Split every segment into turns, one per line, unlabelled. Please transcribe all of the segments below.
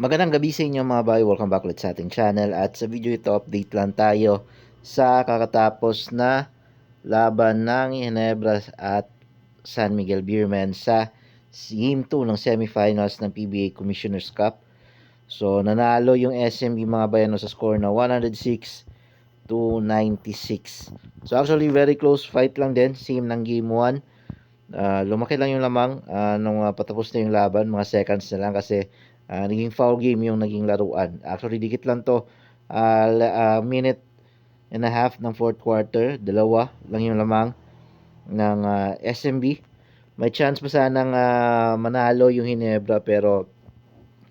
Magandang gabi sa inyo mga bay. Welcome back ulit sa ating channel. At sa video ito, update lang tayo sa kakatapos na laban ng Ginebra at San Miguel Beermen sa Game 2 ng semifinals ng PBA Commissioner's Cup. So, nanalo yung SMB mga bayano sa score na 106 to 96. So, actually, very close fight lang din. Same ng Game 1. Ah, lumaki lang yung lamang ah, nung ah, patapos na yung laban. Mga seconds na lang kasi Ah, naging foul game yung naging laruan. Actually, dikit lang to. La- ah, minute and a half ng fourth quarter. Dalawa lang yung lamang ng ah, SMB. May chance pa sanang ah, manalo yung Hinebra pero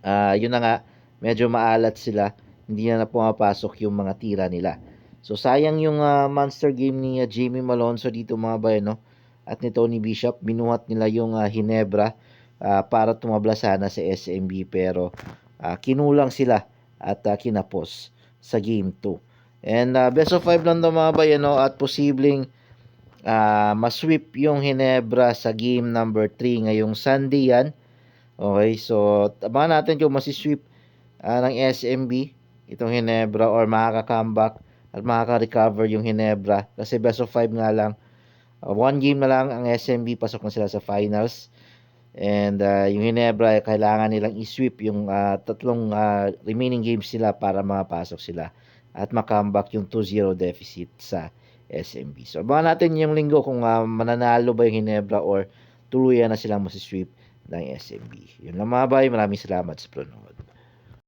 ah, yun na nga, medyo maalat sila. Hindi na na pumapasok yung mga tira nila. So sayang yung ah, monster game ni ah, Jamie Malonzo dito mga bayan, no? At ni Tony Bishop, binuhat nila yung ah, Hinebra ah, para tumabla sana sa SMB pero ah, kinulang sila at ah, kinapos sa game 2. And ah, best of 5 lang daw mga bayan, no? At posibleng ah masweep yung Hinebra sa game number 3 ngayong Sunday yan. Okay, so abangan natin kung masisweep ah, ng SMB itong Hinebra or makaka-comeback at makaka-recover yung Hinebra kasi best of 5 nga lang. Ah, one game na lang ang SMB pasok na sila sa finals. And ah, yung Hinebra kailangan nilang i-sweep yung ah, tatlong ah, remaining games nila para makapasok sila at makambak yung 2-0 deficit sa SMB. So abangan natin yung linggo kung ah, mananalo ba yung Hinebra or tuluyan na silang masisweep ng SMB. Yun lang mga bay. Maraming salamat sa panonood.